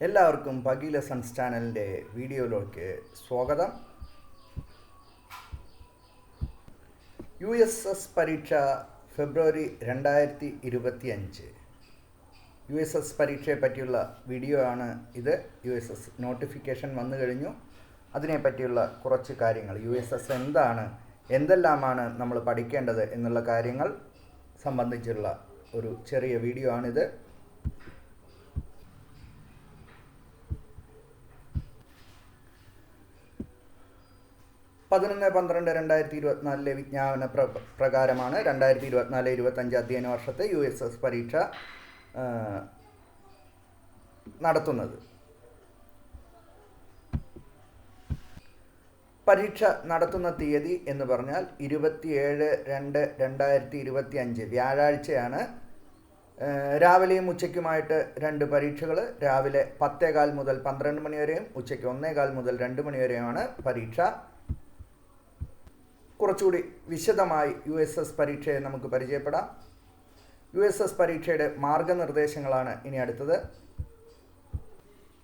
എല്ലാവർക്കും പകി ലെസൺസ് ചാനലിന്റെ വീഡിയോയിലേക്ക് സ്വാഗതം. യു എസ് എസ് പരീക്ഷ ഫെബ്രുവരി രണ്ടായിരത്തി ഇരുപത്തി അഞ്ച് യു എസ് എസ് പരീക്ഷയെ പറ്റിയുള്ള വീഡിയോ ആണ് ഇത്. യു എസ് എസ് നോട്ടിഫിക്കേഷൻ വന്നു കഴിഞ്ഞു. അതിനെപ്പറ്റിയുള്ള കുറച്ച് കാര്യങ്ങൾ. യു എസ് എസ് എന്താണ് എന്തെല്ലാമാണ് നമ്മൾ പഠിക്കേണ്ടത് എന്നുള്ള കാര്യങ്ങൾ സംബന്ധിച്ചുള്ള ഒരു ചെറിയ വീഡിയോ ആണിത്. പതിനൊന്ന് പന്ത്രണ്ട് രണ്ടായിരത്തി ഇരുപത്തിനാലിലെ വിജ്ഞാപന പ്ര പ്രകാരമാണ് രണ്ടായിരത്തി ഇരുപത്തിനാല് ഇരുപത്തഞ്ച് അധ്യയന വർഷത്തെ യു എസ് എസ് പരീക്ഷ നടത്തുന്നത്. പരീക്ഷ നടത്തുന്ന തീയതി എന്ന് പറഞ്ഞാൽ ഇരുപത്തിയേഴ് രണ്ട് രണ്ടായിരത്തി ഇരുപത്തി അഞ്ച് വ്യാഴാഴ്ചയാണ് രാവിലെയും ഉച്ചയ്ക്കുമായിട്ട് രണ്ട് പരീക്ഷകൾ രാവിലെ പത്തേകാൽ മുതൽ പന്ത്രണ്ട് മണിവരെയും ഉച്ചയ്ക്ക് ഒന്നേകാൽ മുതൽ രണ്ട് മണിവരെയുമാണ് പരീക്ഷ. കുറച്ചുകൂടി വിശദമായി യു എസ് എസ് പരീക്ഷയെ നമുക്ക് പരിചയപ്പെടാം. യു എസ് എസ് പരീക്ഷയുടെ മാർഗനിർദ്ദേശങ്ങളാണ് ഇനി അടുത്തത്.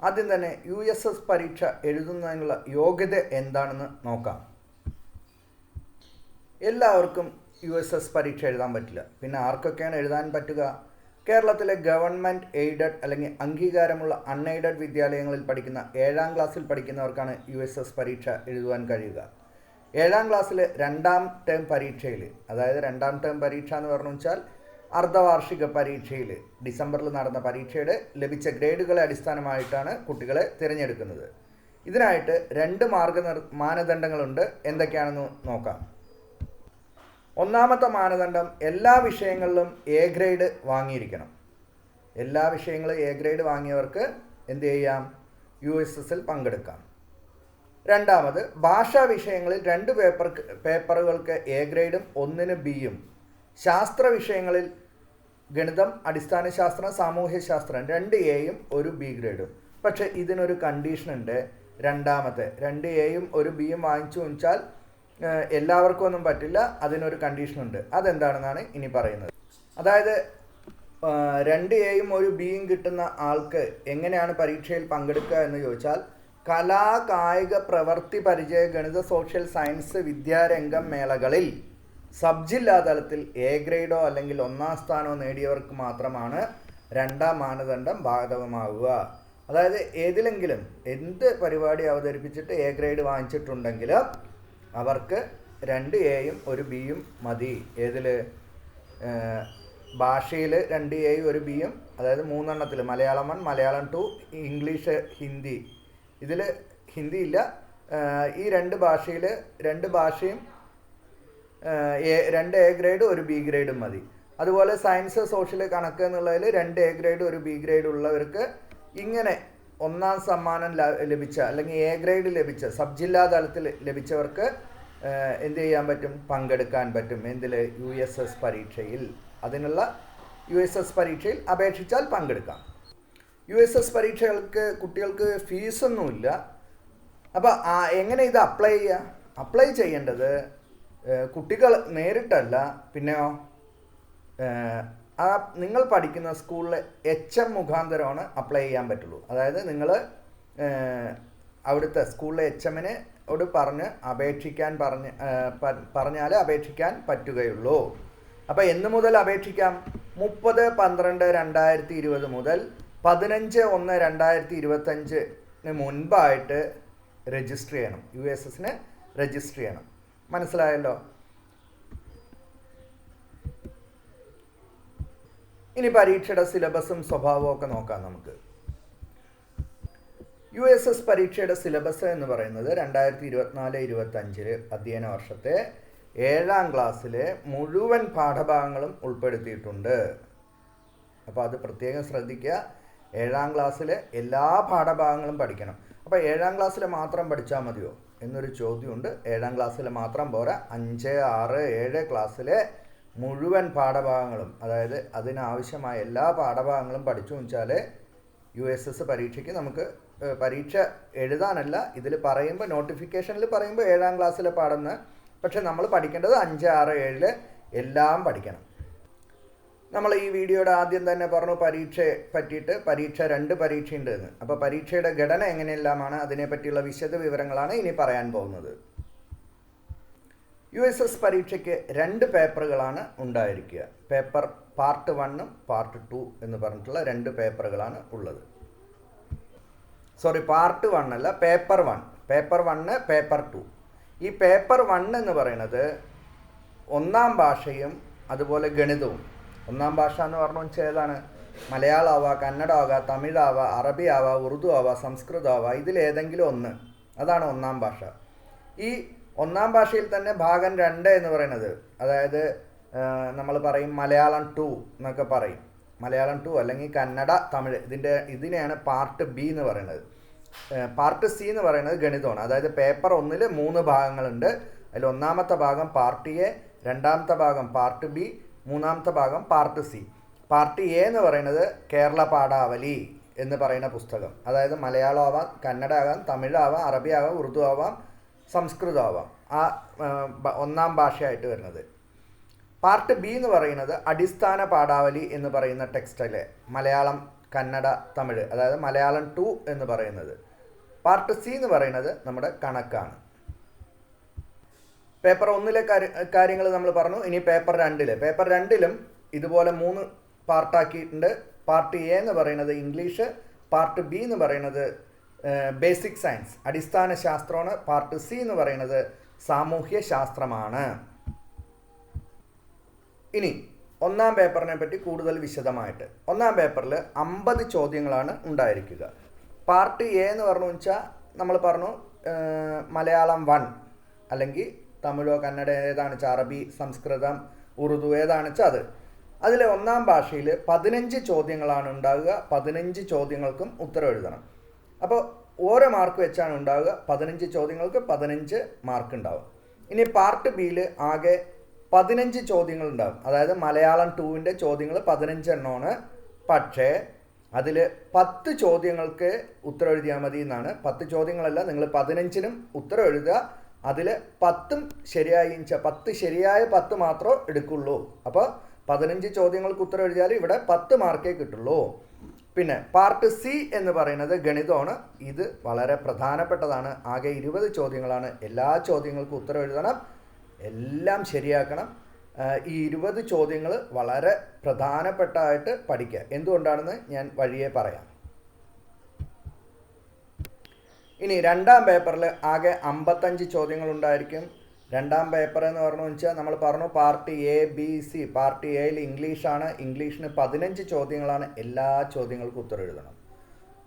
ആദ്യം തന്നെ യു എസ് എസ് പരീക്ഷ എഴുതുന്നതിനുള്ള യോഗ്യത എന്താണെന്ന് നോക്കാം. എല്ലാവർക്കും യു എസ് എസ് പരീക്ഷ എഴുതാൻ പറ്റില്ല. പിന്നെ ആർക്കൊക്കെയാണ് എഴുതാൻ പറ്റുക? കേരളത്തിലെ ഗവൺമെന്റ് എയ്ഡഡ് അല്ലെങ്കിൽ അംഗീകാരമുള്ള അൺഎയ്ഡഡ് വിദ്യാലയങ്ങളിൽ പഠിക്കുന്ന ഏഴാം ക്ലാസ്സിൽ പഠിക്കുന്നവർക്കാണ് യു എസ് എസ് പരീക്ഷ എഴുതുവാൻ കഴിയുക. ഏഴാം ക്ലാസ്സിലെ രണ്ടാം ടേം പരീക്ഷയിൽ അതായത് രണ്ടാം ടേം പരീക്ഷ എന്ന് പറഞ്ഞു വെച്ചാൽ അർദ്ധവാർഷിക പരീക്ഷയിൽ ഡിസംബറിൽ നടന്ന പരീക്ഷയുടെ ലഭിച്ച ഗ്രേഡുകളെ അടിസ്ഥാനമായിട്ടാണ് കുട്ടികളെ തിരഞ്ഞെടുക്കുന്നത്. ഇതിനായിട്ട് രണ്ട് മാർഗ മാനദണ്ഡങ്ങളുണ്ട്. എന്തൊക്കെയാണെന്ന് നോക്കാം. ഒന്നാമത്തെ മാനദണ്ഡം എല്ലാ വിഷയങ്ങളിലും എ ഗ്രേഡ് വാങ്ങിയിരിക്കണം. എല്ലാ വിഷയങ്ങളും എ ഗ്രേഡ് വാങ്ങിയവർക്ക് എന്ത് ചെയ്യാം? യു എസ് എസിൽ പങ്കെടുക്കാം. രണ്ടാമത് ഭാഷാ വിഷയങ്ങളിൽ രണ്ട് പേപ്പർ പേപ്പറുകൾക്ക് എ ഗ്രേഡും ഒന്നിന് ബിയും. ശാസ്ത്ര വിഷയങ്ങളിൽ ഗണിതം അടിസ്ഥാന ശാസ്ത്രം സാമൂഹ്യ ശാസ്ത്രം രണ്ട് എയും ഒരു ബി ഗ്രേഡും. പക്ഷേ ഇതിനൊരു കണ്ടീഷൻ ഉണ്ട്. രണ്ടാമത്തെ രണ്ട് എയും ഒരു ബിയും വാങ്ങിച്ചു വെച്ചാൽ എല്ലാവർക്കും ഒന്നും പറ്റില്ല. അതിനൊരു കണ്ടീഷനുണ്ട് അതെന്താണെന്നാണ് ഇനി പറയുന്നത്. അതായത് രണ്ട് എയും ഒരു ബിയും കിട്ടുന്ന ആൾക്ക് എങ്ങനെയാണ് പരീക്ഷയിൽ പങ്കെടുക്കുക എന്ന് ചോദിച്ചാൽ കലാ കായിക പ്രവൃത്തി പരിചയ ഗണിത സോഷ്യൽ സയൻസ് വിദ്യാരംഗം മേളകളിൽ സബ് ജില്ലാ തലത്തിൽ എ ഗ്രേഡോ അല്ലെങ്കിൽ ഒന്നാം സ്ഥാനമോ നേടിയവർക്ക് മാത്രമാണ് രണ്ടാം മാനദണ്ഡം ബാധകമാവുക. അതായത് ഏതിലെങ്കിലും എന്ത് പരിപാടി അവതരിപ്പിച്ചിട്ട് എ ഗ്രേഡ് വാങ്ങിച്ചിട്ടുണ്ടെങ്കിൽ അവർക്ക് രണ്ട് എയും ഒരു ബിയും മതി. ഏതിൽ ഭാഷയിൽ രണ്ട് എയും ഒരു ബിയും അതായത് മൂന്നെണ്ണത്തിൽ Malayalam one Malayalam two English Hindi. ഇതിൽ ഹിന്ദി ഇല്ല ഈ രണ്ട് ഭാഷയിൽ രണ്ട് ഭാഷയും എ- രണ്ട് എ ഗ്രേഡ് ഒരു ബി ഗ്രേഡും മതി. അതുപോലെ സയൻസ് സോഷ്യൽ കണക്ക് എന്നുള്ളതിൽ രണ്ട് എ ഗ്രേഡ് ഒരു ബി ഗ്രേഡ് ഉള്ളവർക്ക് ഇങ്ങനെ ഒന്നാം സമ്മാനം ലഭിച്ച അല്ലെങ്കിൽ എ ഗ്രേഡ് ലഭിച്ച സബ് ജില്ലാ തലത്തിൽ ലഭിച്ചവർക്ക് എന്ത് ചെയ്യാൻ പറ്റും? പങ്കെടുക്കാൻ പറ്റും. എന്തിൽ യു എസ് എസ് പരീക്ഷയിൽ. അതിനുള്ള യു എസ് എസ് പരീക്ഷയിൽ അപേക്ഷിച്ചാൽ പങ്കെടുക്കാം. യു എസ് എസ് പരീക്ഷകൾക്ക് കുട്ടികൾക്ക് ഫീസൊന്നുമില്ല. അപ്പോൾ എങ്ങനെ ഇത് അപ്ലൈ ചെയ്യുക അപ്ലൈ ചെയ്യേണ്ടത് കുട്ടികൾ നേരിട്ടല്ല പിന്നെയോ ആ നിങ്ങൾ പഠിക്കുന്ന സ്കൂളിലെ എച്ച് എം മുഖാന്തരമാണ് അപ്ലൈ ചെയ്യാൻ പറ്റുള്ളൂ. അതായത് നിങ്ങൾ അവിടുത്തെ സ്കൂളിലെ എച്ച് എമ്മിന് ഓട് പറഞ്ഞ് അപേക്ഷിക്കാൻ പറഞ്ഞ് പറഞ്ഞാൽ അപേക്ഷിക്കാൻ പറ്റുകയുള്ളൂ. അപ്പോൾ എന്ന് മുതൽ അപേക്ഷിക്കാം? മുപ്പത് പന്ത്രണ്ട് രണ്ടായിരത്തി ഇരുപത് മുതൽ പതിനഞ്ച് ഒന്ന് രണ്ടായിരത്തി ഇരുപത്തഞ്ചിന് മുൻപായിട്ട് രജിസ്റ്റർ ചെയ്യണം. യു എസ് എസിന് രജിസ്റ്റർ ചെയ്യണം. മനസ്സിലായല്ലോ? ഇനി പരീക്ഷയുടെ സിലബസും സ്വഭാവവും ഒക്കെ നോക്കാം നമുക്ക്. യു എസ് എസ് പരീക്ഷയുടെ സിലബസ് എന്ന് പറയുന്നത് രണ്ടായിരത്തി ഇരുപത്തിനാല് ഇരുപത്തഞ്ചിൽ അധ്യയന വർഷത്തെ ഏഴാം ക്ലാസ്സിലെ മുഴുവൻ പാഠഭാഗങ്ങളും ഉൾപ്പെടുത്തിയിട്ടുണ്ട്. അപ്പോൾ അത് പ്രത്യേകം ശ്രദ്ധിക്കുക. ഏഴാം ക്ലാസ്സിലെ എല്ലാ പാഠഭാഗങ്ങളും പഠിക്കണം. അപ്പോൾ ഏഴാം ക്ലാസ്സിൽ മാത്രം പഠിച്ചാൽ മതിയോ? എന്നൊരു ചോദ്യമുണ്ട്. ഏഴാം ക്ലാസ്സിൽ മാത്രം പോരാ. അഞ്ച് ആറ് ഏഴ് ക്ലാസ്സിലെ മുഴുവൻ പാഠഭാഗങ്ങളും അതായത് അതിനാവശ്യമായ എല്ലാ പാഠഭാഗങ്ങളും പഠിച്ചു വെച്ചാൽ യു എസ് എസ് പരീക്ഷയ്ക്ക് നമുക്ക് പരീക്ഷ എഴുതാനല്ല ഇതിൽ പറയുമ്പോൾ നോട്ടിഫിക്കേഷനിൽ പറയുമ്പോൾ ഏഴാം ക്ലാസ്സിലെ പാടുന്ന പക്ഷെ നമ്മൾ പഠിക്കേണ്ടത് അഞ്ച് ആറ് ഏഴിൽ എല്ലാം പഠിക്കണം. നമ്മൾ ഈ വീഡിയോയുടെ ആദ്യം തന്നെ പറഞ്ഞു പരീക്ഷയെ പറ്റിയിട്ട് പരീക്ഷ രണ്ട് പരീക്ഷയുണ്ട് എന്ന്. അപ്പോൾ പരീക്ഷയുടെ ഘടന എങ്ങനെയെല്ലാമാണ്? അതിനെപ്പറ്റിയുള്ള വിശദ വിവരങ്ങളാണ് ഇനി പറയാൻ പോകുന്നത്. യു എസ് എസ് പരീക്ഷയ്ക്ക് രണ്ട് പേപ്പറുകളാണ് ഉണ്ടായിരിക്കുക. പേപ്പർ പാർട്ട് വണ്ണും പാർട്ട് ടു എന്ന് പറഞ്ഞിട്ടുള്ള രണ്ട് പേപ്പറുകളാണ് ഉള്ളത്. സോറി പാർട്ട് വൺ അല്ല paper one. Paper one paper two. ഈ പേപ്പർ വൺ എന്ന് പറയുന്നത് ഒന്നാം ഭാഷയും അതുപോലെ ഗണിതവും ഒന്നാം ഭാഷ എന്ന് പറഞ്ഞു വെച്ചാൽ ഏതാണ് കന്നഡ ആവാ തമിഴാവാ അറബി ആവാ ഉറുദു ആവാ സംസ്കൃതം ആവാ ഇതിലേതെങ്കിലും ഒന്ന്. അതാണ് ഒന്നാം ഭാഷ. ഈ ഒന്നാം ഭാഷയിൽ തന്നെ ഭാഗം രണ്ട് എന്ന് പറയുന്നത് അതായത് നമ്മൾ പറയും മലയാളം ടു എന്നൊക്കെ പറയും. മലയാളം ടു അല്ലെങ്കിൽ കന്നഡ തമിഴ് ഇതിന്റെ ഇതിനെയാണ് പാർട്ട് ബി എന്ന് പറയുന്നത്. പാർട്ട് സി എന്ന് പറയുന്നത് ഗണിതമാണ്. അതായത് പേപ്പർ ഒന്നിൽ മൂന്ന് ഭാഗങ്ങളുണ്ട്. അതിൽ ഒന്നാമത്തെ ഭാഗം പാർട്ട് എ രണ്ടാമത്തെ ഭാഗം പാർട്ട് ബി മൂന്നാമത്തെ ഭാഗം പാർട്ട് സി പാർട്ട് എ എന്ന് പറയുന്നത് കേരള പാഠാവലി എന്ന് പറയുന്ന പുസ്തകം. അതായത് മലയാളം ആവാം കന്നഡ ആവാം തമിഴാവാം അറബി ആവാം ഉറുദു ആവാം സംസ്കൃതം ആവാം ആ ഒന്നാം ഭാഷയായിട്ട് വരുന്നത്. പാർട്ട് ബി എന്ന് പറയുന്നത് അടിസ്ഥാന പാഠാവലി എന്ന് പറയുന്ന ടെക്സ്റ്റൈൽ മലയാളം കന്നഡ തമിഴ് അതായത് മലയാളം ടു എന്ന് പറയുന്നത്. പാർട്ട് സി എന്ന് പറയുന്നത് നമ്മുടെ കണക്കാണ്. പേപ്പർ ഒന്നിലെ കാര്യങ്ങൾ നമ്മൾ പറഞ്ഞു. ഇനി പേപ്പർ രണ്ടിൽ. പേപ്പർ രണ്ടിലും ഇതുപോലെ മൂന്ന് പാർട്ടാക്കിയിട്ടുണ്ട്. പാർട്ട് എ എന്ന് പറയുന്നത് ഇംഗ്ലീഷ് പാർട്ട് ബി എന്ന് പറയുന്നത് ബേസിക് സയൻസ്. അടിസ്ഥാന ശാസ്ത്രമാണ്. പാർട്ട് സി എന്ന് പറയുന്നത് സാമൂഹ്യ ശാസ്ത്രമാണ്. ഇനി ഒന്നാം പേപ്പറിനെ പറ്റി കൂടുതൽ വിശദമായിട്ട്. ഒന്നാം പേപ്പറിൽ അമ്പത് ചോദ്യങ്ങളാണ് ഉണ്ടായിരിക്കുക. പാർട്ട് എ എന്ന് പറഞ്ഞു വെച്ചാൽ നമ്മൾ പറഞ്ഞു മലയാളം വൺ അല്ലെങ്കിൽ തമിഴോ കന്നഡ ഏതാണ് വെച്ചാൽ അറബി സംസ്കൃതം ഉറുദു ഏതാണ് വെച്ചാൽ അത്? അതിലെ ഒന്നാം ഭാഷയിൽ പതിനഞ്ച് ചോദ്യങ്ങളാണ് ഉണ്ടാവുക. പതിനഞ്ച് ചോദ്യങ്ങൾക്കും ഉത്തരം എഴുതണം. അപ്പോൾ ഓരോ മാർക്ക് വെച്ചാണ് ഉണ്ടാവുക. പതിനഞ്ച് ചോദ്യങ്ങൾക്ക് പതിനഞ്ച് മാർക്ക് ഉണ്ടാവും. ഇനി പാർട്ട് ബിയിൽ ആകെ പതിനഞ്ച് ചോദ്യങ്ങൾ ഉണ്ടാവും. അതായത് മലയാളം ടൂവിന്റെ ചോദ്യങ്ങൾ പതിനഞ്ചെണ്ണമാണ് പക്ഷേ അതിൽ പത്ത് ചോദ്യങ്ങൾക്ക് ഉത്തരം എഴുതിയാൽ മതി എന്നാണ്. പത്ത് ചോദ്യങ്ങളല്ല നിങ്ങൾ പതിനഞ്ചിനും ഉത്തരം എഴുതുക. അതിൽ പത്തും ശരിയായി പത്ത് ശരിയായ പത്ത് മാത്രമേ എടുക്കുള്ളൂ. അപ്പോൾ പതിനഞ്ച് ചോദ്യങ്ങൾക്ക് ഉത്തരം എഴുതിയാൽ ഇവിടെ പത്ത് മാർക്കേ കിട്ടുള്ളൂ. പിന്നെ പാർട്ട് സി എന്ന് പറയുന്നത് ഗണിതമാണ്. ഇത് വളരെ പ്രധാനപ്പെട്ടതാണ്. ആകെ ഇരുപത് ചോദ്യങ്ങളാണ്. എല്ലാ ചോദ്യങ്ങൾക്കും ഉത്തരം എഴുതണം. എല്ലാം ശരിയാക്കണം. ഈ ഇരുപത് ചോദ്യങ്ങൾ വളരെ പ്രധാനപ്പെട്ടായിട്ട് പഠിക്കുക. എന്തുകൊണ്ടാണെന്ന് ഞാൻ വഴിയെ പറയാം. ഇനി രണ്ടാം പേപ്പറിൽ ആകെ അമ്പത്തഞ്ച് ചോദ്യങ്ങൾ ഉണ്ടായിരിക്കും രണ്ടാം പേപ്പർ എന്ന് പറഞ്ഞു വെച്ചാൽ നമ്മൾ പറഞ്ഞു part A B C part എയിൽ ഇംഗ്ലീഷാണ്. ഇംഗ്ലീഷിന് പതിനഞ്ച് ചോദ്യങ്ങളാണ് എല്ലാ ചോദ്യങ്ങൾക്കും ഉത്തരം എഴുതണം.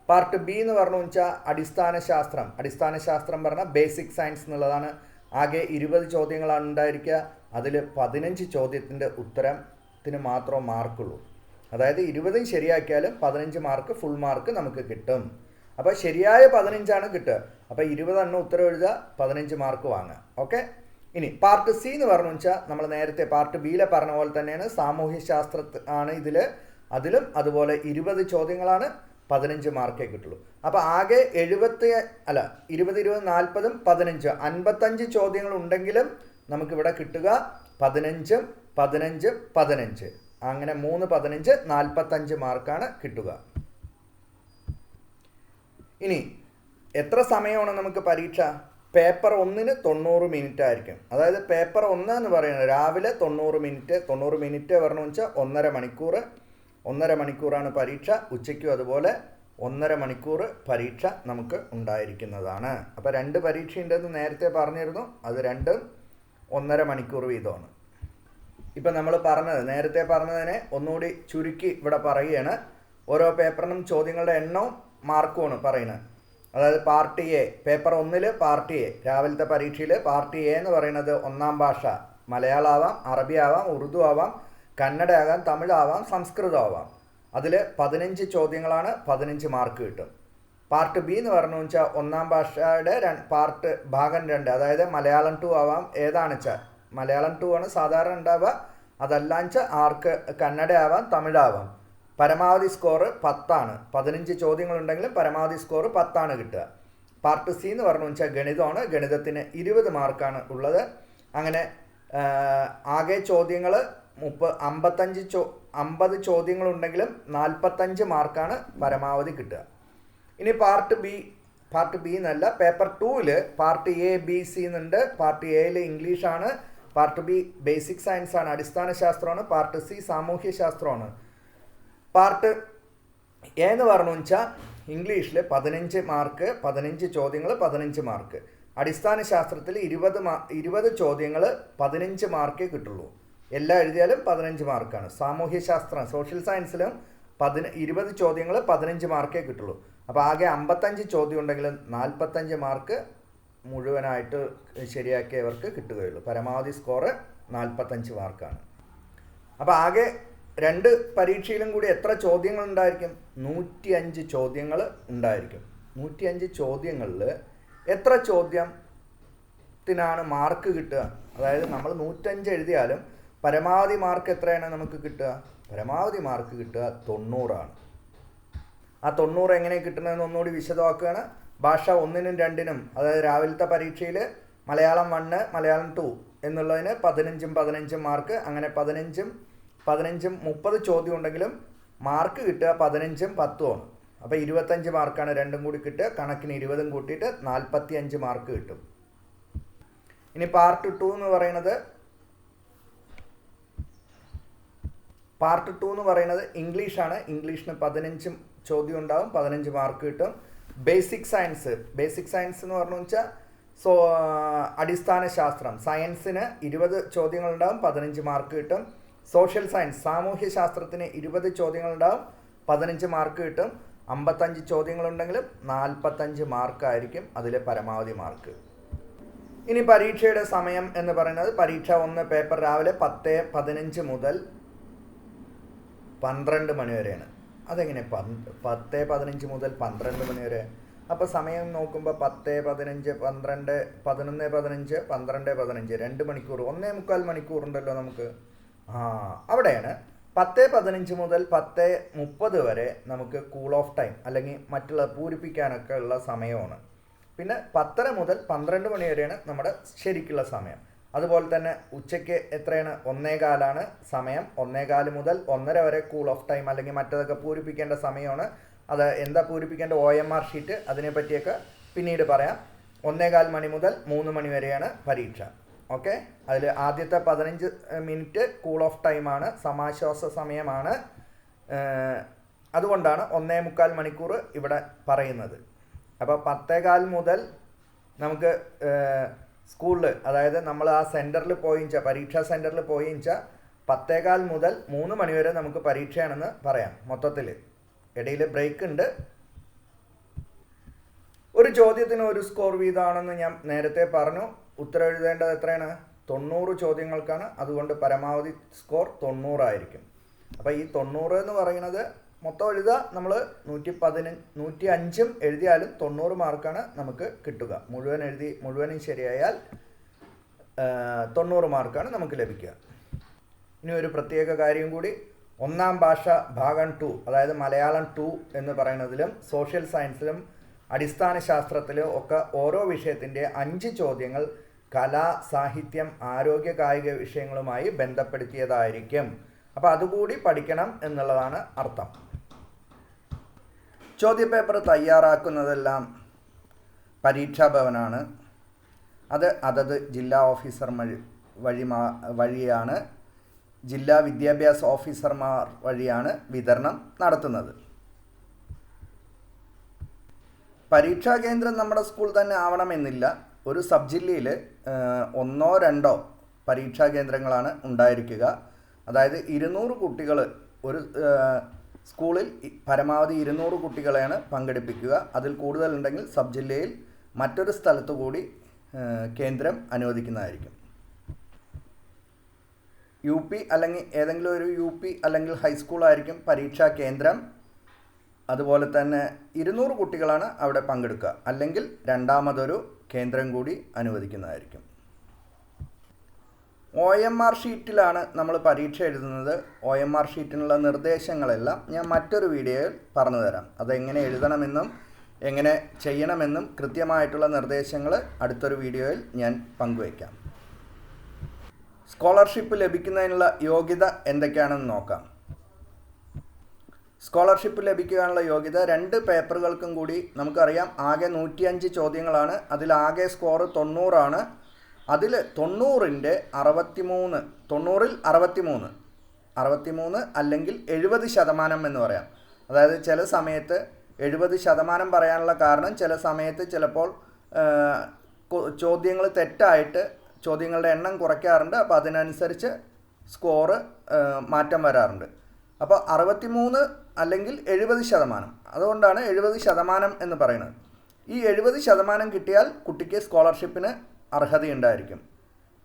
പാർട്ട് ബി എന്ന് പറഞ്ഞു വെച്ചാൽ അടിസ്ഥാന ശാസ്ത്രം. അടിസ്ഥാന ശാസ്ത്രം പറഞ്ഞാൽ ബേസിക് സയൻസ് എന്നുള്ളതാണ്. ആകെ ഇരുപത് ചോദ്യങ്ങളാണ് ഉണ്ടായിരിക്കുക. അതിൽ പതിനഞ്ച് ചോദ്യത്തിന്റെ ഉത്തരത്തിന് മാത്രമേ മാർക്കുള്ളൂ. അതായത് ഇരുപതും ശരിയാക്കിയാലും പതിനഞ്ച് മാർക്ക് ഫുൾ മാർക്ക് നമുക്ക് കിട്ടും. അപ്പോൾ ശരിയായ പതിനഞ്ചാണ് കിട്ടുക. അപ്പോൾ ഇരുപതെണ്ണം ഉത്തരം എഴുതുക പതിനഞ്ച് മാർക്ക് വാങ്ങുക. ഓക്കെ ഇനി പാർട്ട് സി എന്ന് പറഞ്ഞു വെച്ചാൽ നമ്മൾ നേരത്തെ പാർട്ട് ബിയിലെ പറഞ്ഞ പോലെ തന്നെയാണ് സാമൂഹ്യ ശാസ്ത്ര ആണ് ഇതിൽ അതിലും അതുപോലെ ഇരുപത് ചോദ്യങ്ങളാണ് പതിനഞ്ച് മാർക്കേ കിട്ടുള്ളൂ. അപ്പോൾ ആകെ എഴുപത്തി അല്ല ഇരുപത് ഇരുപത് നാൽപ്പതും പതിനഞ്ച്. അൻപത്തഞ്ച് ചോദ്യങ്ങൾ ഉണ്ടെങ്കിലും നമുക്കിവിടെ കിട്ടുക പതിനഞ്ചും പതിനഞ്ച് പതിനഞ്ച്. അങ്ങനെ മൂന്ന് പതിനഞ്ച് നാൽപ്പത്തഞ്ച് മാർക്കാണ് കിട്ടുക. ഇനി എത്ര സമയമാണ് നമുക്ക് പരീക്ഷ? പേപ്പർ ഒന്നിന് തൊണ്ണൂറ് മിനിറ്റ് ആയിരിക്കും. അതായത് പേപ്പർ ഒന്ന് എന്ന് പറയുന്നത് രാവിലെ തൊണ്ണൂറ് മിനിറ്റ് തൊണ്ണൂറ് മിനിറ്റ് പറഞ്ഞു വെച്ചാൽ ഒന്നര മണിക്കൂർ ഒന്നര മണിക്കൂറാണ് പരീക്ഷ. ഉച്ചയ്ക്കും അതുപോലെ ഒന്നര മണിക്കൂർ പരീക്ഷ നമുക്ക് ഉണ്ടായിരിക്കുന്നതാണ്. അപ്പോൾ രണ്ട് പരീക്ഷ ഉണ്ടെന്ന് നേരത്തെ പറഞ്ഞിരുന്നു. അത് രണ്ടും ഒന്നര മണിക്കൂർ വീതമാണ്. ഇപ്പം നമ്മൾ പറഞ്ഞത് നേരത്തെ പറഞ്ഞതിനെ ഒന്നുകൂടി ചുരുക്കി ഇവിടെ പറയുകയാണ്. ഓരോ പേപ്പറിനും ചോദ്യങ്ങളുടെ എണ്ണവും മാർക്കുമാണ് പറയുന്നത്. അതായത് പാർട്ടി എ പേപ്പർ ഒന്നിൽ പാർട്ടി എ രാവിലത്തെ പരീക്ഷയിൽ പാർട്ടി എ എന്ന് പറയുന്നത് ഒന്നാം ഭാഷ. മലയാളമാവാം അറബി ആവാം ഉറുദു ആവാം കന്നഡ ആകാം തമിഴാവാം സംസ്കൃതം ആവാം അതിൽ പതിനഞ്ച് ചോദ്യങ്ങളാണ് പതിനഞ്ച് മാർക്ക് കിട്ടും. പാർട്ട് ബി എന്ന് പറഞ്ഞു വെച്ചാൽ ഒന്നാം ഭാഷയുടെ പാർട്ട് ഭാഗം രണ്ട് അതായത് മലയാളം ടു ആവാം ഏതാണ് വെച്ചാൽ മലയാളം ടു ആണ് സാധാരണ ഉണ്ടാവുക. അതല്ലാന്ന് വെച്ചാൽ ആർക്ക് കന്നഡ ആവാം തമിഴാവാം. പരമാവധി സ്കോർ പത്താണ്. പതിനഞ്ച് ചോദ്യങ്ങളുണ്ടെങ്കിലും പരമാവധി സ്കോർ പത്താണ് കിട്ടുക. പാർട്ട് സി എന്ന് പറഞ്ഞു വെച്ചാൽ ഗണിതമാണ്. ഗണിതത്തിന് ഇരുപത് മാർക്കാണ് ഉള്ളത്. അങ്ങനെ ആകെ ചോദ്യങ്ങൾ മുപ്പ അമ്പത്തഞ്ച് ചോ അമ്പത് ചോദ്യങ്ങളുണ്ടെങ്കിലും നാൽപ്പത്തഞ്ച് മാർക്കാണ് പരമാവധി കിട്ടുക. ഇനി പാർട്ട് ബി പാർട്ട് ബി എന്നല്ല പേപ്പർ ടൂവിൽ പാർട്ട് എ ബി സി എന്നുണ്ട് പാർട്ട് എയിൽ ഇംഗ്ലീഷാണ് പാർട്ട് ബി ബേസിക് സയൻസ് ആണ് അടിസ്ഥാന ശാസ്ത്രമാണ് പാർട്ട് സി സാമൂഹ്യ ശാസ്ത്രമാണ് പാർട്ട് എ എന്ന് പറഞ്ഞു വെച്ചാൽ ഇംഗ്ലീഷിൽ പതിനഞ്ച് മാർക്ക് പതിനഞ്ച് ചോദ്യങ്ങൾ പതിനഞ്ച് മാർക്ക്. അടിസ്ഥാന ശാസ്ത്രത്തിൽ ഇരുപത് മാ ഇരുപത് ചോദ്യങ്ങൾ പതിനഞ്ച് മാർക്കേ കിട്ടുള്ളൂ. എല്ലാം എഴുതിയാലും പതിനഞ്ച് മാർക്കാണ്. സാമൂഹ്യ ശാസ്ത്രം സോഷ്യൽ സയൻസിലും പതിന ഇരുപത് ചോദ്യങ്ങൾ പതിനഞ്ച് മാർക്കേ കിട്ടുള്ളൂ. അപ്പോൾ ആകെ അമ്പത്തഞ്ച് ചോദ്യം ഉണ്ടെങ്കിൽ നാൽപ്പത്തഞ്ച് മാർക്ക് മുഴുവനായിട്ട് ശരിയാക്കിയവർക്ക് കിട്ടുകയുള്ളൂ. പരമാവധി സ്കോറ് നാൽപ്പത്തഞ്ച് മാർക്കാണ്. അപ്പോൾ ആകെ രണ്ട് പരീക്ഷയിലും കൂടി എത്ര ചോദ്യങ്ങൾ ഉണ്ടായിരിക്കും? നൂറ്റി അഞ്ച് ചോദ്യങ്ങൾ ഉണ്ടായിരിക്കും. നൂറ്റി അഞ്ച് ചോദ്യങ്ങളിൽ എത്ര ചോദ്യത്തിനാണ് മാർക്ക് കിട്ടുക? അതായത് നമ്മൾ നൂറ്റഞ്ച് എഴുതിയാലും പരമാവധി മാർക്ക് എത്രയാണ് നമുക്ക് കിട്ടുക? പരമാവധി മാർക്ക് കിട്ടുക തൊണ്ണൂറാണ്. ആ തൊണ്ണൂറ് എങ്ങനെ കിട്ടുന്നതെന്ന് ഒന്നുകൂടി വിശദമാക്കുകയാണ്. ഭാഷ ഒന്നിനും രണ്ടിനും അതായത് രാവിലത്തെ പരീക്ഷയിൽ മലയാളം വണ്ണ് മലയാളം ടു എന്നുള്ളതിന് പതിനഞ്ചും പതിനഞ്ചും മാർക്ക് അങ്ങനെ പതിനഞ്ചും പതിനഞ്ചും മുപ്പത് ചോദ്യം ഉണ്ടെങ്കിലും മാർക്ക് കിട്ടുക പതിനഞ്ചും ആണ്. അപ്പോൾ ഇരുപത്തഞ്ച് മാർക്കാണ് രണ്ടും കൂടി കിട്ടുക. കണക്കിന് ഇരുപതും കൂട്ടിയിട്ട് നാൽപ്പത്തി അഞ്ച് മാർക്ക് കിട്ടും. ഇനി പാർട്ട് ടു എന്ന് പറയുന്നത് പാർട്ട് ടു എന്ന് പറയുന്നത് ഇംഗ്ലീഷാണ് ഇംഗ്ലീഷിന് പതിനഞ്ച് ചോദ്യം ഉണ്ടാവും. പതിനഞ്ച് മാർക്ക് കിട്ടും. ബേസിക് സയൻസ് ബേസിക് സയൻസ് എന്ന് പറഞ്ഞു വെച്ചാൽ സോ അടിസ്ഥാന ശാസ്ത്രം സയൻസിന് ഇരുപത് ചോദ്യങ്ങളുണ്ടാവും പതിനഞ്ച് മാർക്ക് കിട്ടും. സോഷ്യൽ സയൻസ് സാമൂഹ്യ ശാസ്ത്രത്തിന് ഇരുപത് ചോദ്യങ്ങളുണ്ടാവും. പതിനഞ്ച് മാർക്ക് കിട്ടും. അമ്പത്തഞ്ച് ചോദ്യങ്ങളുണ്ടെങ്കിലും നാൽപ്പത്തഞ്ച് മാർക്കായിരിക്കും അതിലെ പരമാവധി മാർക്ക് ഇനി പരീക്ഷയുടെ സമയം എന്ന് പറയുന്നത് പരീക്ഷ ഒന്ന് പേപ്പർ രാവിലെ പത്ത് പതിനഞ്ച് മുതൽ പന്ത്രണ്ട് മണി വരെയാണ്. അതെങ്ങനെ? പത്ത് പതിനഞ്ച് മുതൽ പന്ത്രണ്ട് മണി വരെ. അപ്പോൾ സമയം നോക്കുമ്പോൾ പത്ത് പതിനഞ്ച് പന്ത്രണ്ട് പതിനൊന്ന് പതിനഞ്ച് പന്ത്രണ്ട് പതിനഞ്ച്. രണ്ട് മണിക്കൂർ ഒന്നേ മുക്കാൽ മണിക്കൂറുണ്ടല്ലോ നമുക്ക്. ആ അവിടെയാണ് പത്ത് പതിനഞ്ച് മുതൽ പത്ത് മുപ്പത് വരെ നമുക്ക് കൂൾ ഓഫ് ടൈം അല്ലെങ്കിൽ മറ്റുള്ള പൂരിപ്പിക്കാനൊക്കെ ഉള്ള സമയമാണ്. പിന്നെ പത്തര മുതൽ പന്ത്രണ്ട് മണി വരെയാണ് നമ്മുടെ ശരിക്കുള്ള സമയം. അതുപോലെ തന്നെ ഉച്ചയ്ക്ക് എത്രയാണ്? ഒന്നേകാലാണ് സമയം. ഒന്നേകാൽ മുതൽ ഒന്നര വരെ കൂൾ ഓഫ് ടൈം അല്ലെങ്കിൽ മറ്റതൊക്കെ പൂരിപ്പിക്കേണ്ട സമയമാണ്. അത് എന്താ പൂരിപ്പിക്കേണ്ട? ഒ എം ആർ ഷീറ്റ് അതിനെപ്പറ്റിയൊക്കെ പിന്നീട് പറയാം. ഒന്നേകാൽ മണി മുതൽ മൂന്ന് മണി വരെയാണ് പരീക്ഷ. ഓക്കെ? അതിൽ ആദ്യത്തെ പതിനഞ്ച് മിനിറ്റ് കൂൾ ഓഫ് ടൈമാണ് സമാശ്വാസ സമയമാണ്. അതുകൊണ്ടാണ് ഒന്നേ മുക്കാൽ മണിക്കൂർ ഇവിടെ പറയുന്നത്. അപ്പോൾ പത്തേകാൽ മുതൽ നമുക്ക് സ്കൂളിൽ അതായത് നമ്മൾ ആ സെന്ററിൽ പോയിച്ച പരീക്ഷാ സെന്ററിൽ പോയിച്ച പത്തേകാൽ മുതൽ മൂന്ന് മണിവരെ നമുക്ക് പരീക്ഷയാണെന്ന് പറയാം മൊത്തത്തിൽ ഇടയിൽ ബ്രേക്ക് ഉണ്ട്. ചോദ്യത്തിന് ഒരു സ്കോർ വീതമാണെന്ന് ഞാൻ നേരത്തെ പറഞ്ഞു. ഉത്തരം എഴുതേണ്ടത് എത്രയാണ്? തൊണ്ണൂറ് ചോദ്യങ്ങൾക്കാണ്. അതുകൊണ്ട് പരമാവധി സ്കോർ തൊണ്ണൂറായിരിക്കും അപ്പോൾ ഈ തൊണ്ണൂറ് എന്ന് പറയുന്നത് മൊത്തം എഴുതുക. നമ്മൾ നൂറ്റി പതിനഞ്ച് നൂറ്റി അഞ്ചും എഴുതിയാലും തൊണ്ണൂറ് മാർക്കാണ് നമുക്ക് കിട്ടുക. മുഴുവൻ എഴുതി മുഴുവനും ശരിയായാൽ തൊണ്ണൂറ് മാർക്കാണ് നമുക്ക് ലഭിക്കുക. ഇനി ഒരു പ്രത്യേക കാര്യം കൂടി. ഒന്നാം ഭാഷ ഭാഗം ടു അതായത് മലയാളം ടു എന്ന് പറയുന്നതിലും സോഷ്യൽ സയൻസിലും അടിസ്ഥാന ശാസ്ത്രത്തിൽ ഒക്കെ ഓരോ വിഷയത്തിന്റെ അഞ്ച് ചോദ്യങ്ങൾ കല സാഹിത്യം ആരോഗ്യ കായിക വിഷയങ്ങളുമായി ബന്ധപ്പെടുത്തിയതായിരിക്കും. അപ്പോൾ അതുകൂടി പഠിക്കണം എന്നുള്ളതാണ് അർത്ഥം. ചോദ്യപേപ്പർ തയ്യാറാക്കുന്നതെല്ലാം പരീക്ഷാഭവനാണ് അത് അതത് ജില്ലാ ഓഫീസർ വഴി വഴിയാണ്. ജില്ലാ വിദ്യാഭ്യാസ ഓഫീസർമാർ വഴിയാണ് വിതരണം നടത്തുന്നത്. പരീക്ഷാ കേന്ദ്രം നമ്മുടെ സ്കൂൾ തന്നെ ആവണമെന്നില്ല. ഒരു സബ് ജില്ലയിൽ ഒന്നോ രണ്ടോ പരീക്ഷാ കേന്ദ്രങ്ങളാണ് ഉണ്ടായിരിക്കുക. അതായത് ഇരുന്നൂറ് കുട്ടികൾ ഒരു സ്കൂളിൽ പരമാവധി ഇരുന്നൂറ് കുട്ടികളെയാണ് പങ്കെടുപ്പിക്കുക. അതിൽ കൂടുതലുണ്ടെങ്കിൽ സബ് ജില്ലയിൽ മറ്റൊരു സ്ഥലത്ത് കൂടി കേന്ദ്രം അനുവദിക്കുന്നതായിരിക്കും. യു പി അല്ലെങ്കിൽ ഏതെങ്കിലും ഒരു യു പി അല്ലെങ്കിൽ ഹൈസ്കൂളായിരിക്കും പരീക്ഷാ കേന്ദ്രം. അതുപോലെ തന്നെ ഇരുന്നൂറ് കുട്ടികളാണ് അവിടെ പങ്കെടുക്കുക. അല്ലെങ്കിൽ രണ്ടാമതൊരു കേന്ദ്രം കൂടി അനുവദിക്കുന്നതായിരിക്കും. ഒ എം ആർ ഷീറ്റിലാണ് നമ്മൾ പരീക്ഷ എഴുതുന്നത്. ഒ എം ആർ ഷീറ്റിനുള്ള നിർദ്ദേശങ്ങളെല്ലാം ഞാൻ മറ്റൊരു വീഡിയോയിൽ പറഞ്ഞു തരാം. അതെങ്ങനെ എഴുതണമെന്നും എങ്ങനെ ചെയ്യണമെന്നും കൃത്യമായിട്ടുള്ള നിർദ്ദേശങ്ങൾ അടുത്തൊരു വീഡിയോയിൽ ഞാൻ പങ്കുവയ്ക്കാം. സ്കോളർഷിപ്പ് ലഭിക്കുന്നതിനുള്ള യോഗ്യത എന്തൊക്കെയാണെന്ന് നോക്കാം. സ്കോളർഷിപ്പ് ലഭിക്കാനുള്ള യോഗ്യത രണ്ട് പേപ്പറുകൾക്കും കൂടി നമുക്കറിയാം. ആകെ നൂറ്റിയഞ്ച് ചോദ്യങ്ങളാണ്. അതിൽ ആകെ സ്കോർ തൊണ്ണൂറാണ്. അതിൽ തൊണ്ണൂറിന്റെ അറുപത്തിമൂന്ന് തൊണ്ണൂറിൽ അറുപത്തിമൂന്ന് അറുപത്തിമൂന്ന് അല്ലെങ്കിൽ എഴുപത് ശതമാനം എന്ന് പറയാം. അതായത് ചില സമയത്ത് എഴുപത് ശതമാനം പറയാനുള്ള കാരണം ചില സമയത്ത് ചിലപ്പോൾ ചോദ്യങ്ങൾ തെറ്റായിട്ട് ചോദ്യങ്ങളുടെ എണ്ണം കുറയ്ക്കാറുണ്ട്. അപ്പോൾ അതിനനുസരിച്ച് സ്കോറ് മാറ്റം വരാറുണ്ട്. അപ്പോൾ അറുപത്തിമൂന്ന് അല്ലെങ്കിൽ എഴുപത് ശതമാനം. അതുകൊണ്ടാണ് എഴുപത് ശതമാനം എന്ന് പറയുന്നത്. ഈ എഴുപത് ശതമാനം കിട്ടിയാൽ കുട്ടിക്ക് സ്കോളർഷിപ്പിന് അർഹതയുണ്ടായിരിക്കും.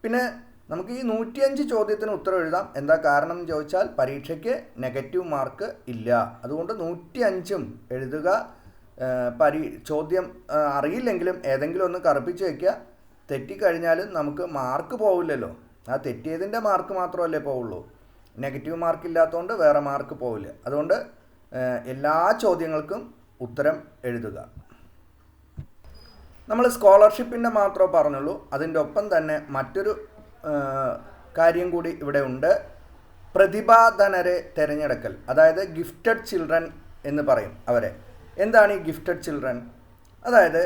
പിന്നെ നമുക്ക് ഈ നൂറ്റിയഞ്ച് ചോദ്യത്തിന് ഉത്തരം എഴുതാം. എന്താ കാരണം എന്ന് ചോദിച്ചാൽ പരീക്ഷയ്ക്ക് നെഗറ്റീവ് മാർക്ക് ഇല്ല. അതുകൊണ്ട് നൂറ്റിയഞ്ചും എഴുതുക. പരീ ചോദ്യം അറിയില്ലെങ്കിലും ഏതെങ്കിലും ഒന്ന് കറുപ്പിച്ച് വയ്ക്കുക തെറ്റിക്കഴിഞ്ഞാലും നമുക്ക് മാർക്ക് പോവില്ലല്ലോ. ആ തെറ്റിയതിന്റെ മാർക്ക് മാത്രമല്ലേ പോവുള്ളൂ. നെഗറ്റീവ് മാർക്ക് ഇല്ലാത്തതുകൊണ്ട് വേറെ മാർക്ക് പോവില്ല. അതുകൊണ്ട് എല്ലാ ചോദ്യങ്ങൾക്കും ഉത്തരം എഴുതുക. നമ്മൾ സ്കോളർഷിപ്പിന്റെ മാത്രമേ പറഞ്ഞുള്ളൂ. അതിന്റെ ഒപ്പം തന്നെ മറ്റൊരു കാര്യം കൂടി ഇവിടെ ഉണ്ട്. പ്രതിഭാധനരെ തിരഞ്ഞെടുക്കൽ അതായത് ഗിഫ്റ്റഡ് ചിൽഡ്രൻ എന്ന് പറയും അവരെ. എന്താണ് ഈ ഗിഫ്റ്റഡ് ചിൽഡ്രൻ അതായത്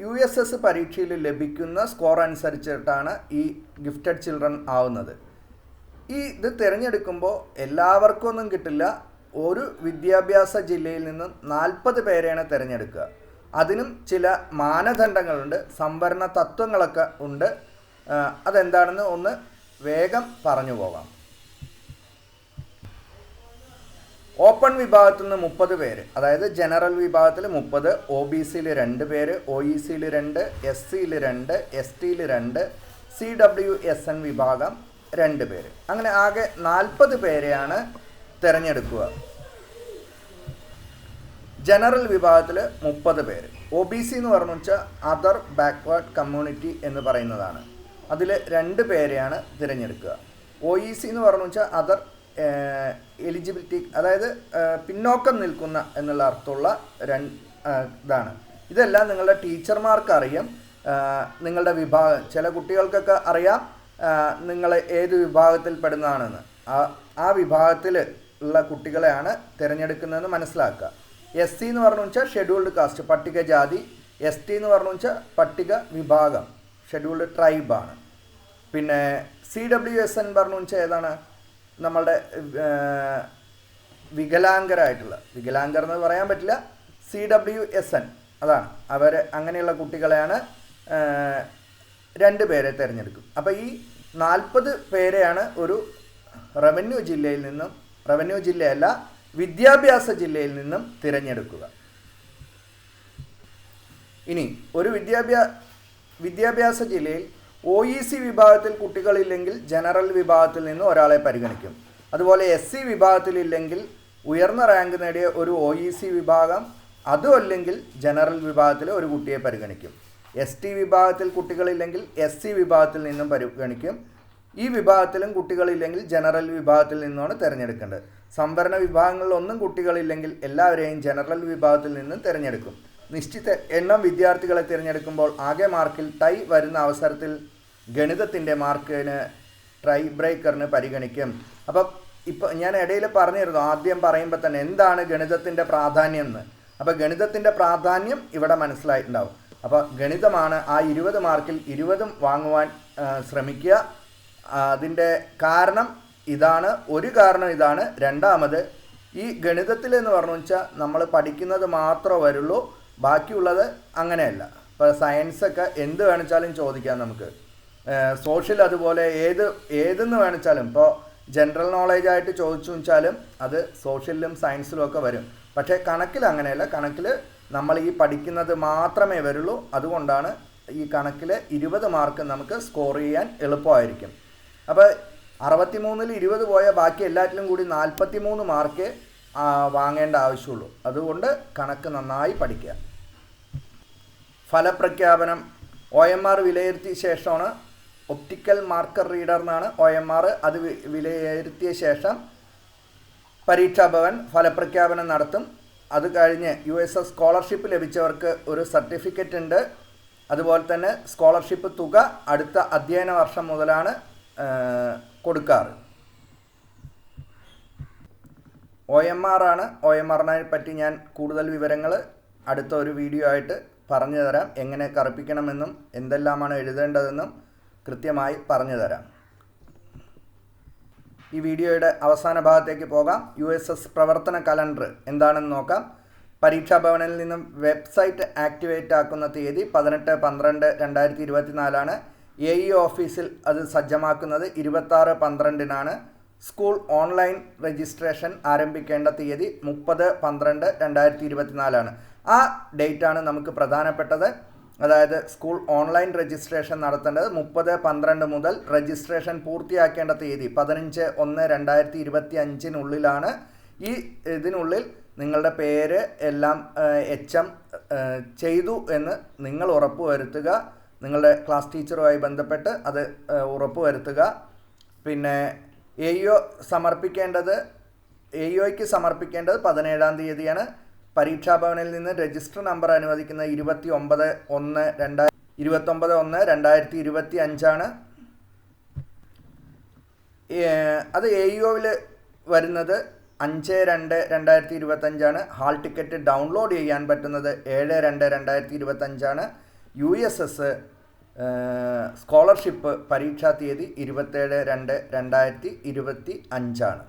യു എസ് എസ് പരീക്ഷയിൽ ലഭിക്കുന്ന സ്കോർ അനുസരിച്ചിട്ടാണ് ഈ ഗിഫ്റ്റഡ് ചിൽഡ്രൻ ആവുന്നത്. ഈ ഇത് തിരഞ്ഞെടുക്കുമ്പോൾ എല്ലാവർക്കും ഒന്നും കിട്ടില്ല. ഒരു വിദ്യാഭ്യാസ ജില്ലയിൽ നിന്നും നാൽപ്പത് പേരെയാണ് തിരഞ്ഞെടുക്കുക. അതിനും ചില മാനദണ്ഡങ്ങളുണ്ട് സംവരണ തത്വങ്ങളൊക്കെ ഉണ്ട്. അതെന്താണെന്ന് ഒന്ന് വേഗം പറഞ്ഞു പോകാം. ഓപ്പൺ വിഭാഗത്തിൽ നിന്ന് മുപ്പത് പേര് അതായത് ജനറൽ വിഭാഗത്തിൽ മുപ്പത് ഒ ബി സിയിൽ രണ്ട് പേര് ഒ ഇ സിയിൽ രണ്ട് എസ് സിയിൽ രണ്ട് എസ് ടിയിൽ രണ്ട് സി ഡബ്ല്യു എസ് എൻ വിഭാഗം രണ്ട് പേര്. അങ്ങനെ ആകെ നാൽപ്പത് പേരെയാണ് തിരഞ്ഞെടുക്കുക. ജനറൽ വിഭാഗത്തിൽ മുപ്പത് പേര്. ഒ ബി സി എന്ന് പറഞ്ഞു വെച്ചാൽ അതർ ബാക്ക്വേർഡ് കമ്മ്യൂണിറ്റി എന്ന് പറയുന്നതാണ്. അതിൽ രണ്ട് പേരെയാണ് തിരഞ്ഞെടുക്കുക. ഒ ഇ സി എന്ന് പറഞ്ഞു വെച്ചാൽ അതർ എലിജിബിലിറ്റി അതായത് പിന്നോക്കം നിൽക്കുന്ന എന്നുള്ള അർത്ഥമുള്ള രണ്ട് ഇതാണ്. ഇതെല്ലാം നിങ്ങളുടെ ടീച്ചർമാർക്ക് അറിയാം നിങ്ങളുടെ വിഭാഗം ചില കുട്ടികൾക്കൊക്കെ അറിയാം നിങ്ങൾ ഏത് വിഭാഗത്തിൽ പെടുന്നതാണെന്ന് ആ ആ വിഭാഗത്തിൽ ഉള്ള കുട്ടികളെയാണ് തിരഞ്ഞെടുക്കുന്നതെന്ന് മനസ്സിലാക്കുക. എസ് സി എന്ന് പറഞ്ഞു വെച്ചാൽ ഷെഡ്യൂൾഡ് കാസ്റ്റ് പട്ടികജാതി എസ് ടി എന്ന് പറഞ്ഞു വെച്ചാൽ പട്ടിക വിഭാഗം ഷെഡ്യൂൾഡ് ട്രൈബാണ് പിന്നെ സി ഡബ്ല്യു എസ് എൻ പറഞ്ഞു വെച്ചാൽ ഏതാണ്? നമ്മളുടെ വികലാംഗരായിട്ടുള്ള വികലാംഗർ എന്ന് പറയാൻ പറ്റില്ല സി ഡബ്ല്യു എസ് എൻ അതാണ്. അവർ അങ്ങനെയുള്ള കുട്ടികളെയാണ് രണ്ട് പേരെ തിരഞ്ഞെടുക്കും. അപ്പോൾ ഈ നാൽപ്പത് പേരെയാണ് ഒരു റവന്യൂ ജില്ലയിൽ നിന്നും റവന്യൂ ജില്ലയല്ല വിദ്യാഭ്യാസ ജില്ലയിൽ നിന്നും തിരഞ്ഞെടുക്കുക. ഇനി ഒരു വിദ്യാഭ്യാ വിദ്യാഭ്യാസ ജില്ലയിൽ ഒ ഇ സി വിഭാഗത്തിൽ കുട്ടികളില്ലെങ്കിൽ ജനറൽ വിഭാഗത്തിൽ നിന്ന് ഒരാളെ പരിഗണിക്കും. അതുപോലെ എസ് സി വിഭാഗത്തിലില്ലെങ്കിൽ ഉയർന്ന റാങ്ക് നേടിയ ഒരു ഒ ഇ സി വിഭാഗം അതും അല്ലെങ്കിൽ ജനറൽ വിഭാഗത്തിലെ ഒരു കുട്ടിയെ പരിഗണിക്കും. എസ് ടി വിഭാഗത്തിൽ കുട്ടികളില്ലെങ്കിൽ എസ് സി വിഭാഗത്തിൽ നിന്നും പരിഗണിക്കും. ഈ വിഭാഗത്തിലും കുട്ടികളില്ലെങ്കിൽ ജനറൽ വിഭാഗത്തിൽ നിന്നാണ് തിരഞ്ഞെടുക്കേണ്ടത്. സംവരണ വിഭാഗങ്ങളിലൊന്നും കുട്ടികളില്ലെങ്കിൽ എല്ലാവരെയും ജനറൽ വിഭാഗത്തിൽ നിന്നും തിരഞ്ഞെടുക്കും. നിശ്ചിത എണ്ണം വിദ്യാർത്ഥികളെ തിരഞ്ഞെടുക്കുമ്പോൾ ആകെ മാർക്കിൽ ടൈ വരുന്ന അവസരത്തിൽ ഗണിതത്തിന്റെ മാർക്കിന് ട്രൈ ബ്രേക്കറിന് പരിഗണിക്കും. അപ്പം ഇപ്പം ഞാൻ ഇടയിൽ പറഞ്ഞിരുന്നു ആദ്യം പറയുമ്പോൾ തന്നെ എന്താണ് ഗണിതത്തിന്റെ പ്രാധാന്യം എന്ന്. അപ്പോൾ ഗണിതത്തിന്റെ പ്രാധാന്യം ഇവിടെ മനസ്സിലായിട്ടുണ്ടാവും. അപ്പോൾ ഗണിതമാണ് ആ ഇരുപത് മാർക്കിൽ ഇരുപതും വാങ്ങുവാൻ ശ്രമിക്കുക. അതിന്റെ കാരണം ഇതാണ് ഒരു കാരണം ഇതാണ്. രണ്ടാമത് ഈ ഗണിതത്തിൽ എന്ന് പറഞ്ഞു വെച്ചാൽ നമ്മൾ പഠിക്കുന്നത് മാത്രമേ വരുള്ളൂ ബാക്കിയുള്ളത് അങ്ങനെയല്ല. ഇപ്പോൾ സയൻസൊക്കെ എന്ത് വേണിച്ചാലും ചോദിക്കാം നമുക്ക്. സോഷ്യൽ അതുപോലെ ഏത് ഏതെന്ന് വേണിച്ചാലും ഇപ്പോൾ ജനറൽ നോളേജ് ആയിട്ട് ചോദിച്ചു വെച്ചാലും അത് സോഷ്യലിലും സയൻസിലും ഒക്കെ വരും. പക്ഷേ കണക്കിൽ അങ്ങനെയല്ല. കണക്കിൽ നമ്മൾ ഈ പഠിക്കുന്നത് മാത്രമേ വരുള്ളൂ. അതുകൊണ്ടാണ് ഈ കണക്കിൽ ഇരുപത് മാർക്ക് നമുക്ക് സ്കോർ ചെയ്യാൻ എളുപ്പമായിരിക്കും. അപ്പോൾ അറുപത്തി മൂന്നിൽ ഇരുപത് പോയ ബാക്കി എല്ലാറ്റിലും കൂടി നാൽപ്പത്തി മൂന്ന് മാർക്ക് വാങ്ങേണ്ട ആവശ്യമുള്ളൂ. അതുകൊണ്ട് കണക്ക് നന്നായി പഠിക്കുക. ഫലപ്രഖ്യാപനം ഒ എം ആർ വിലയിരുത്തിയ ശേഷമാണ്. ഒപ്റ്റിക്കൽ മാർക്കർ റീഡർ എന്നാണ് ഒ എം ആർ. അത് വിലയിരുത്തിയ ശേഷം പരീക്ഷാഭവൻ ഫലപ്രഖ്യാപനം നടത്തും. അത് കഴിഞ്ഞ് യു എസ് എസ് സ്കോളർഷിപ്പ് ലഭിച്ചവർക്ക് ഒരു സർട്ടിഫിക്കറ്റ് ഉണ്ട്. അതുപോലെ തന്നെ സ്കോളർഷിപ്പ് തുക അടുത്ത അധ്യയന വർഷം മുതലാണ് കൊടുക്കാറ്. ഒ എം ആർ ആണ്. ഒ എം ആറിനെ പറ്റി ഞാൻ കൂടുതൽ വിവരങ്ങൾ അടുത്ത ഒരു വീഡിയോ ആയിട്ട് പറഞ്ഞു തരാം. എങ്ങനെ കറുപ്പിക്കണമെന്നും എന്തെല്ലാമാണ് എഴുതേണ്ടതെന്നും കൃത്യമായി പറഞ്ഞു തരാം. ഈ വീഡിയോയുടെ അവസാന ഭാഗത്തേക്ക് പോകാം. യു എസ് എസ് പ്രവർത്തന കലണ്ടർ എന്താണെന്ന് നോക്കാം. പരീക്ഷാ ഭവനിൽ നിന്നും വെബ്സൈറ്റ് ആക്ടിവേറ്റ് ആക്കുന്ന തീയതി പതിനെട്ട് പന്ത്രണ്ട് രണ്ടായിരത്തി ഇരുപത്തിനാലാണ് എ ഇ ഓഫീസിൽ അത് സജ്ജമാക്കുന്നത് ഇരുപത്താറ് പന്ത്രണ്ടിനാണ്. സ്കൂൾ ഓൺലൈൻ രജിസ്ട്രേഷൻ ആരംഭിക്കേണ്ട തീയതി മുപ്പത് പന്ത്രണ്ട് രണ്ടായിരത്തി ഇരുപത്തിനാലാണ് ആ ഡേറ്റാണ് നമുക്ക് പ്രധാനപ്പെട്ടത്. അതായത് സ്കൂൾ ഓൺലൈൻ രജിസ്ട്രേഷൻ നടത്തേണ്ടത് മുപ്പത് പന്ത്രണ്ട് മുതൽ രജിസ്ട്രേഷൻ പൂർത്തിയാക്കേണ്ട തീയതി പതിനഞ്ച് ഒന്ന് രണ്ടായിരത്തി ഇരുപത്തി അഞ്ചിനുള്ളിലാണ് ഈ ഇതിനുള്ളിൽ നിങ്ങളുടെ പേര് എല്ലാം എച്ച് എം ചെയ്തു എന്ന് നിങ്ങൾ ഉറപ്പുവരുത്തുക. നിങ്ങളുടെ ക്ലാസ് ടീച്ചറുമായി ബന്ധപ്പെട്ട് അത് ഉറപ്പുവരുത്തുക. പിന്നെ എ ഇ ഒ സമർപ്പിക്കേണ്ടത് എ ഇ ഒയ്ക്ക് സമർപ്പിക്കേണ്ടത് പതിനേഴാം തീയതിയാണ്. പരീക്ഷാഭവനിൽ നിന്ന് രജിസ്റ്റർ നമ്പർ അനുവദിക്കുന്ന ഇരുപത്തി ഒമ്പത് ഒന്ന് രണ്ടായിരത്തി ഇരുപത്തൊമ്പത് ഒന്ന് രണ്ടായിരത്തി ഇരുപത്തി അഞ്ചാണ് അത് എ ഇ ഒയിൽ വരുന്നത് അഞ്ച് രണ്ട് രണ്ടായിരത്തി ഇരുപത്തഞ്ചാണ് ഹാൾ ടിക്കറ്റ് ഡൗൺലോഡ് ചെയ്യാൻ പറ്റുന്നത് ഏഴ് രണ്ട് രണ്ടായിരത്തി ഇരുപത്തഞ്ചാണ് യു എസ് എസ് സ്കോളർഷിപ്പ് പരീക്ഷാ തീയതി ഇരുപത്തേഴ് രണ്ട് രണ്ടായിരത്തി ഇരുപത്തി അഞ്ചാണ്.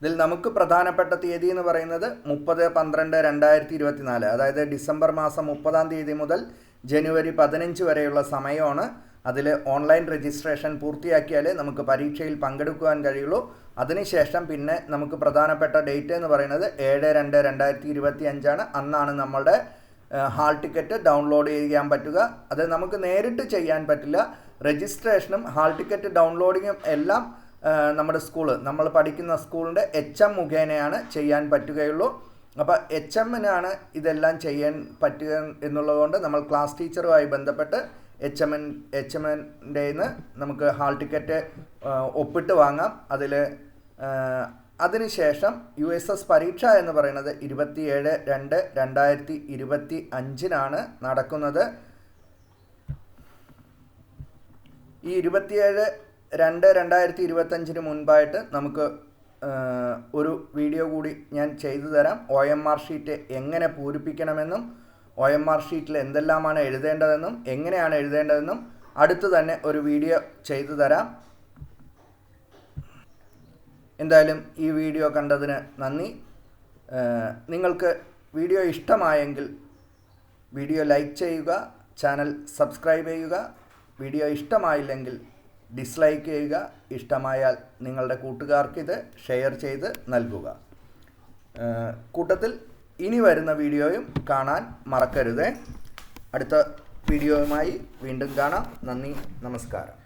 ഇതിൽ നമുക്ക് പ്രധാനപ്പെട്ട തീയതി എന്ന് പറയുന്നത് മുപ്പത് പന്ത്രണ്ട് രണ്ടായിരത്തി ഇരുപത്തിനാല്. അതായത് ഡിസംബർ മാസം മുപ്പതാം തീയതി മുതൽ ജനുവരി പതിനഞ്ച് വരെയുള്ള സമയമാണ്. അതിൽ ഓൺലൈൻ രജിസ്ട്രേഷൻ പൂർത്തിയാക്കിയാലേ നമുക്ക് പരീക്ഷയിൽ പങ്കെടുക്കുവാൻ കഴിയുള്ളൂ. അതിനുശേഷം പിന്നെ നമുക്ക് പ്രധാനപ്പെട്ട ഡേറ്റ് എന്ന് പറയുന്നത് ഏഴ് രണ്ട് രണ്ടായിരത്തി ഇരുപത്തി അഞ്ചാണ്. അന്നാണ് നമ്മളുടെ ഹാൾ ടിക്കറ്റ് ഡൗൺലോഡ് ചെയ്യാൻ പറ്റുക. അത് നമുക്ക് നേരിട്ട് ചെയ്യാൻ പറ്റില്ല. രജിസ്ട്രേഷനും ഹാൾ ടിക്കറ്റ് ഡൗൺലോഡിങ്ങും എല്ലാം നമ്മുടെ സ്കൂൾ നമ്മൾ പഠിക്കുന്ന സ്കൂളിന്റെ എച്ച് എം മുഖേനയാണ് ചെയ്യാൻ പറ്റുകയുള്ളൂ. അപ്പോൾ എച്ച് എമ്മിനാണ് ഇതെല്ലാം ചെയ്യാൻ പറ്റുക എന്നുള്ളതുകൊണ്ട് നമ്മൾ ക്ലാസ് ടീച്ചറുമായി ബന്ധപ്പെട്ട് H M N H M എന്റെ നമുക്ക് ഹാൾ ടിക്കറ്റ് ഒപ്പിട്ട് വാങ്ങാം. അതിൽ അതിനുശേഷം യു എസ് എസ് പരീക്ഷ എന്ന് പറയുന്നത് ഇരുപത്തിയേഴ് രണ്ട് രണ്ടായിരത്തി ഇരുപത്തി അഞ്ചിനാണ് നടക്കുന്നത്. ഈ ഇരുപത്തിയേഴ് രണ്ട് രണ്ടായിരത്തി ഇരുപത്തഞ്ചിന് മുൻപായിട്ട് നമുക്ക് ഒരു വീഡിയോ കൂടി ഞാൻ ചെയ്തു തരാം. ഒ എം ആർ ഷീറ്റ് എങ്ങനെ പൂരിപ്പിക്കണമെന്നും ഒ എം ആർ ഷീറ്റിൽ എന്തെല്ലാമാണ് എഴുതേണ്ടതെന്നും എങ്ങനെയാണ് എഴുതേണ്ടതെന്നും അടുത്ത് തന്നെ ഒരു വീഡിയോ ചെയ്തു തരാം. എന്തായാലും ഈ വീഡിയോ കണ്ടതിന് നന്ദി. നിങ്ങൾക്ക് വീഡിയോ ഇഷ്ടമായെങ്കിൽ വീഡിയോ ലൈക്ക് ചെയ്യുക ചാനൽ സബ്സ്ക്രൈബ് ചെയ്യുക. വീഡിയോ ഇഷ്ടമായില്ലെങ്കിൽ ഡിസ്ലൈക്ക് ചെയ്യുക. ഇഷ്ടമായാൽ നിങ്ങളുടെ കൂട്ടുകാർക്ക് ഇത് ഷെയർ ചെയ്ത് നൽകുക. കൂട്ടത്തിൽ ഇനി വരുന്ന വീഡിയോയും കാണാൻ മറക്കരുത്. അടുത്ത വീഡിയോയുമായി വീണ്ടും കാണാം. നന്ദി നമസ്കാരം.